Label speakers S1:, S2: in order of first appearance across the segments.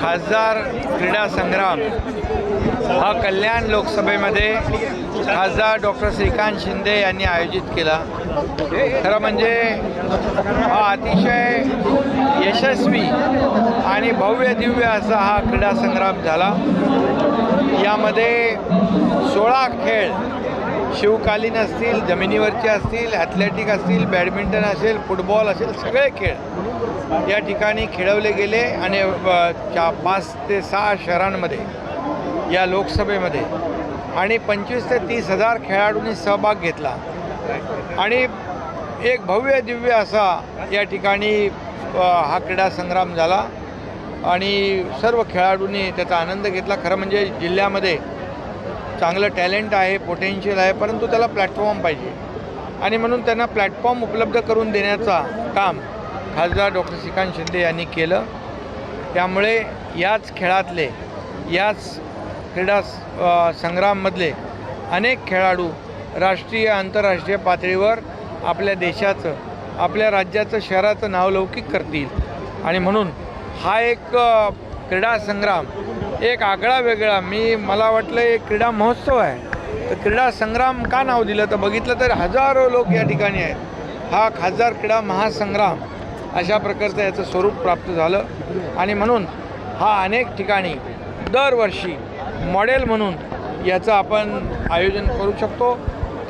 S1: खासदार क्रीडा संग्राम हा कल्याण लोकसभेमध्ये खासदार डॉक्टर श्रीकांत शिंदे यांनी आयोजित केला. खरं म्हणजे हा अतिशय यशस्वी आणि भव्य दिव्य असा हा क्रीडा संग्राम झाला. यामध्ये सोळा खेळ शिवकालीन असतील जमिनीवरचे असतील ॲथलेटिक असतील बॅडमिंटन असेल फुटबॉल असेल सगळे खेळ या ठिकाणी खेळवले गेले आणि चा पाच ते सहा शहरांमध्ये या लोकसभेमध्ये आणि पंचवीस ते तीस हजार खेळाडूंनी सहभाग घेतला. आणि एक भव्य दिव्य असा या ठिकाणी हा क्रीडा संग्राम झाला आणि सर्व खेळाडूंनी त्याचा आनंद घेतला. खरं म्हणजे जिल्ह्यामध्ये चांगलं टॅलेंट आहे पोटेन्शियल आहे परंतु त्याला प्लॅटफॉर्म पाहिजे. आणि म्हणून त्यांना प्लॅटफॉर्म उपलब्ध करून देण्याचा काम खासदार डॉक्टर श्रीकांत शिंदे यांनी केलं. त्यामुळे याच खेळातले याच क्रीडा संग्राममधले अनेक खेळाडू राष्ट्रीय आंतरराष्ट्रीय पातळीवर आपल्या देशाचं आपल्या राज्याचं शहराचं नावलौकिक करतील. आणि म्हणून हा एक क्रीडा संग्राम. एक आगळा वेगळा. मी मला वाटलं एक क्रीडा महोत्सव आहे. तर क्रीडा संग्राम का नाव दिलं? तर बघितलं तर हजारो लोक या ठिकाणी आहेत. हा खासदार क्रीडा महासंग्राम अशा प्रकारचं याचं स्वरूप प्राप्त झालं. आणि म्हणून हा अनेक ठिकाणी दरवर्षी मॉडेल म्हणून याचं आपण आयोजन करू शकतो.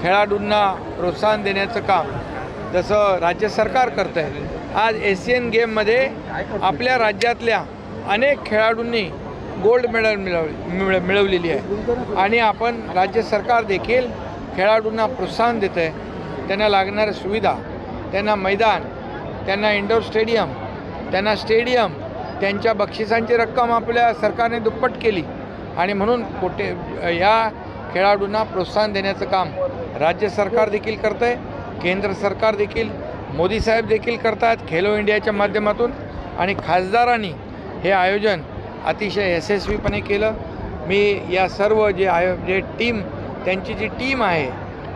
S1: खेळाडूंना प्रोत्साहन देण्याचं काम जसं राज्य सरकार करतं आहे आज एशियन गेममध्ये आपल्या राज्यातल्या अनेक खेळाडूंनी गोल्ड मेडल मिळवली मिळ मिळवलेली आहे. आणि आपण राज्य सरकार देखील खेळाडूंना प्रोत्साहन देतं आहे त्यांना लागणाऱ्या सुविधा त्यांना मैदान त्यांना इंडोर स्टेडियम त्यांना स्टेडियम त्यांच्या बक्षिसांची रक्कम आपल्या सरकारने दुप्पट केली. आणि म्हणून कोटे या खेळाडूंना प्रोत्साहन देण्याचं काम राज्य सरकार देखील करतं आहे केंद्र सरकार देखील मोदी साहेब देखील करतात खेलो इंडियाच्या माध्यमातून. आणि खासदारांनी हे आयोजन अतिशय यशस्वीपणे केलं. मी या सर्व जे आयो जे टीम त्यांची जी टीम आहे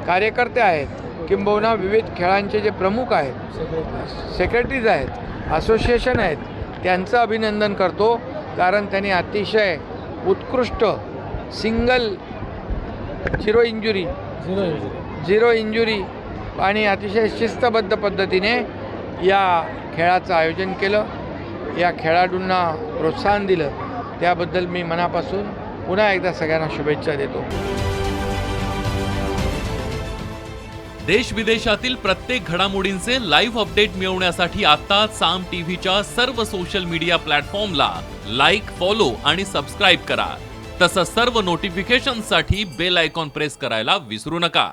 S1: कार्यकर्ते आहेत किंबहुना विविध खेळांचे जे प्रमुख आहेत सेक्रेटरीज आहेत असोसिएशन आहेत त्यांचं अभिनंदन करतो. कारण त्यांनी अतिशय उत्कृष्ट single zero injury zero injury आणि अतिशय शिस्तबद्ध पद्धतीने या खेळाचं आयोजन केलं. या खेळाडूंना प्रोत्साहन दिलं त्याबद्दल मी मनापासून पुन्हा एकदा सगळ्यांना शुभेच्छा देतो.
S2: देश विदेशातील प्रत्येक घडामोडींचे लाईव्ह अपडेट मिळवण्यासाठी आता साम टीव्हीच्या सर्व सोशल मीडिया प्लॅटफॉर्मला लाईक फॉलो आणि सबस्क्राईब करा. तसंच सर्व नोटिफिकेशनसाठी बेल आयकॉन प्रेस करायला विसरू नका.